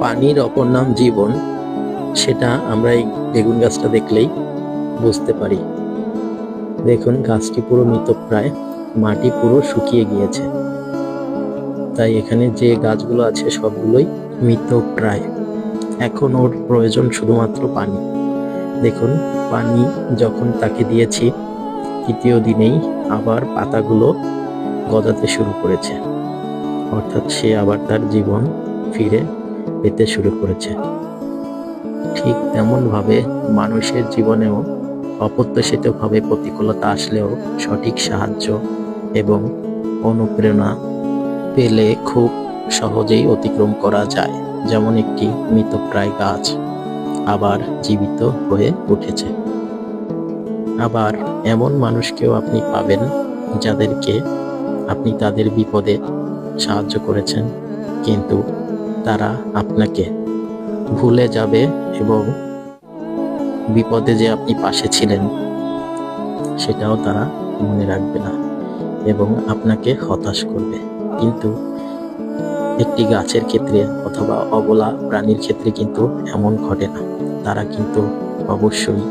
পানির অপর নাম জীবন, সেটা আমরা এই বেগুন গাছটা দেখলেই বুঝতে পারি। দেখুন, গাছটি পুরো মৃতপ্রায়, মাটি পুরো শুকিয়ে গিয়েছে। তাই এখানে যে গাছগুলো আছে, সবগুলোই মৃতপ্রায়। এখন ওর প্রয়োজন শুধুমাত্র পানি। দেখুন, পানি যখন তাকে দিয়েছি, তৃতীয় দিনেই আবার পাতাগুলো গজাতে শুরু করেছে। অর্থাৎ সে আবার তার জীবন ফিরে পেতে শুরু করেছে। ঠিক তেমনভাবে মানুষের জীবনেও অপ্রত্যাশিতভাবে প্রতিকূলতা আসলেও সঠিক সাহায্য এবং অনুপ্রেরণা পেলে খুব সহজেই অতিক্রম করা যায়, যেমন একটি মৃতপ্রায় গাছ আবার জীবিত হয়ে উঠেছে। আবার এমন মানুষকেও আপনি পাবেন যাদেরকে আপনি তাদের বিপদে সাহায্য করেছেন, কিন্তু তারা আপনাকে ভুলে যাবে এবং বিপদে যে আপনি পাশে ছিলেন, সেটাও তারা মনে রাখবে না এবং আপনাকে হতাশ করবে। কিন্তু একটি গাছের ক্ষেত্রে অথবা অবলা প্রাণীর ক্ষেত্রে কিন্তু এমন ঘটে না। তারা কিন্তু অবশ্যই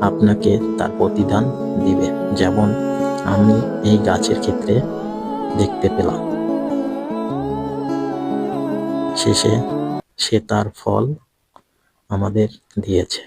আপনাকে তার প্রতিদান দিবে। যেমন আমি এই গাছের ক্ষেত্রে দেখতে পেলাম। শেষে সে তার ফল আমাদের দিয়েছে।